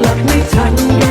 หลับไม่ทัน